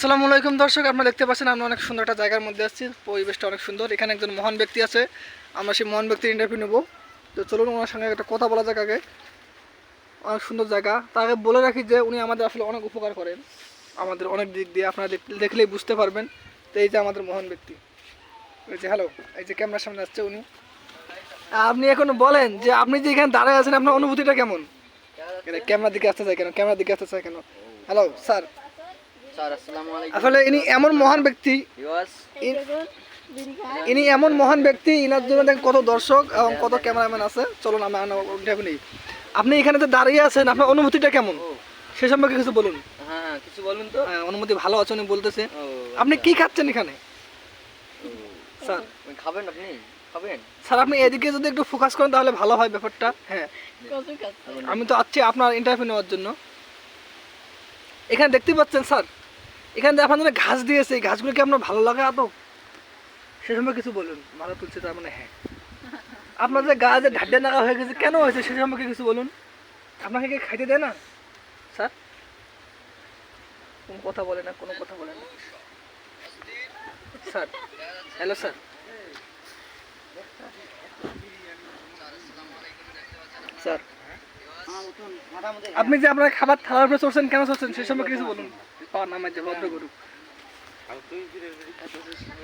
আসসালামু আলাইকুম দর্শক আপনারা দেখতে পাচ্ছেন আমরা অনেক সুন্দর একটা জায়গার মধ্যে আসছি পরিবেশটা অনেক সুন্দর। এখানে একজন মহান ব্যক্তি আছে। আমরা সেই মহান ব্যক্তির ইন্টারভিউ নেব। তো চলুন ওনার সঙ্গে একটা কথা বলা যাক আগে। অনেক সুন্দর জায়গা। তাকে বলে রাখি যে উনি আমাদের আসলে অনেক উপকার করেন। আমাদের অনেক দিক দিয়ে আপনারা দেখলেই বুঝতে পারবেন তো এই যে আমাদের মহান ব্যক্তি। এই যে হ্যালো এই যে ক্যামেরার সামনে আসছে উনি। আপনি এখন বলেন যে আপনি যে এখানে দাঁড়ায় আছেন আপনার অনুভূতিটা কেমন? ক্যামেরার দিকে আসতে চাই কেন? ক্যামেরার দিকে আসতে চাই কেন? হ্যালো স্যার আসলে ইনি এমন মহান ব্যক্তি। ইনি এমন মহান ব্যক্তি ইনার জন্য দেখেন কত দর্শক এবং কত ক্যামেরাম্যান আছে। চলুন ইন্টারভিউ নেই। আপনি এখানে তো দাঁড়িয়ে আছেন আপনার অনুভূতিটা কেমন? সে সম্পর্কে কিছু বলুন। হ্যাঁ হ্যাঁ, কিছু বলুন তো। হ্যাঁ, অনুমতি ভালো আছে উনি বলতেছে। আপনি কি খাচ্ছেন এখানে? স্যার। খাবেন আপনি? খাবেন? স্যার আপনি এদিকে যদি একটু ফোকাস করেন তাহলে ভালো হয় ব্যাপারটা। হ্যাঁ। আমি তো আছি আপনার ইন্টারভিউ নেওয়ার জন্য। এখানে দেখতে পাচ্ছেন স্যার এখানে জন্য ঘাস দিয়েছে এই ঘাসগুলো কি আপনার ভালো লাগে আদৌ? সে সময় কিছু বলুন ভালো তুলছে তার মানে হ্যাঁ। আপনার যে গা যে ঢাড্ডে নাগা হয়ে গেছে কেন হয়েছে? সে সম্পর্কে কিছু বলুন। আপনাকে কি খাইতে দেয় না? স্যার? কোনো কথা বলে না কোনো কথা বলে না। Sir hello sir. স্যার আপনি যে আপনার খাবার থালার উপরে চড়ছেন কেন চড়ছেন? সে সম্পর্কে কিছু বলুন। পাওয়ার নাম আছে ভদ্র গরু